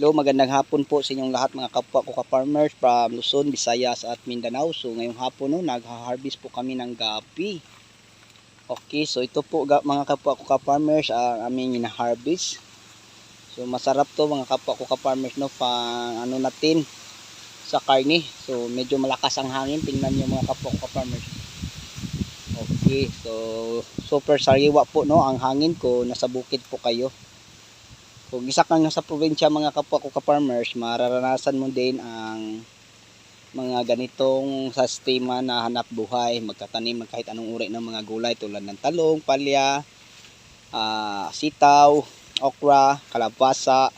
Hello, magandang hapon po sa inyong lahat mga kapwa ko ka-farmers from Luzon, Visayas at Mindanao. So ngayong hapon no, nag-harvest po kami ng gabi. Okay, so ito po ga- mga kapwa ko ka-farmers ang aming ina-harvest. So masarap to mga kapwa ko ka-farmers no, pang ano natin sa karne. So medyo malakas ang hangin, tingnan niyo mga kapwa ko ka-farmers. Okay, so super sariwa po no ang hangin ko, nasa bukid po kayo. Kung isa kang nasa probinsya mga kapwa ko ka-farmers, mararanasan mo din ang mga ganitong sistema na hanap buhay, magtatanim ng kahit anong uri ng mga gulay tulad ng talong, palya, ah, sitaw, okra, kalabasa,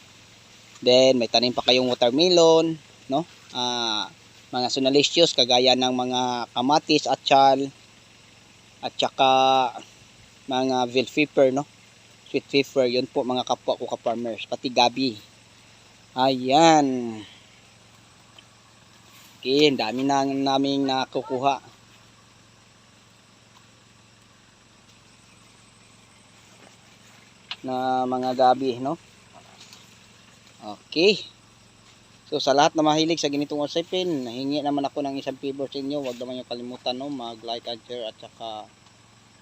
then may tanim pa kayong watermelon, no? Ah, mga sunalicious kagaya ng mga kamatis, atsyal, at saka mga bell pepper, no? Sweet pepper, yun po mga kapwa ko ka-farmers, pati gabi. Ayan. Okay, dami na naming nakukuha. Na mga gabi, no? Okay. So sa lahat na mahilig sa ganitong usapin, nahingi naman ako ng isang favor sa inyo. Huwag naman yung kalimutan, no? Mag-like and share at saka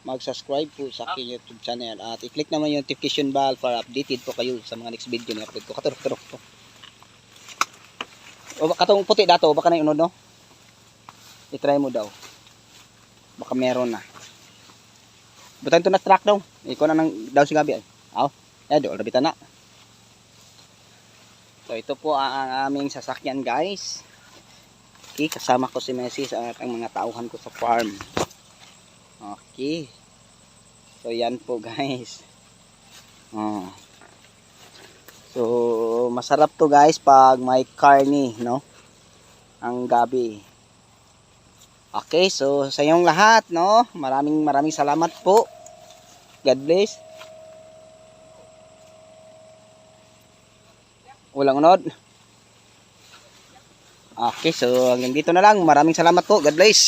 mag-subscribe po sa aking YouTube channel at i-click naman yung notification bell para updated po kayo sa mga next video na upload ko. Katurok-turok po. O katong puti dato, baka na unod no? I-try mo daw. Baka meron na. Butan to na track daw. Ikaw na nang daw si gabi ay. Aw, eh do rabitan na. So ito po ang, ang aming sasakyan guys. Okay, kasama ko si Messi at ang mga tauhan ko sa farm. Okay. So yan po guys. Oh. So masarap to guys pag may karni, no? Ang gabi. Okay, so sa inyong lahat, no? Maraming maraming salamat po. God bless. Walang unod. Okay, so hanggang dito na lang. Maraming salamat po. God bless.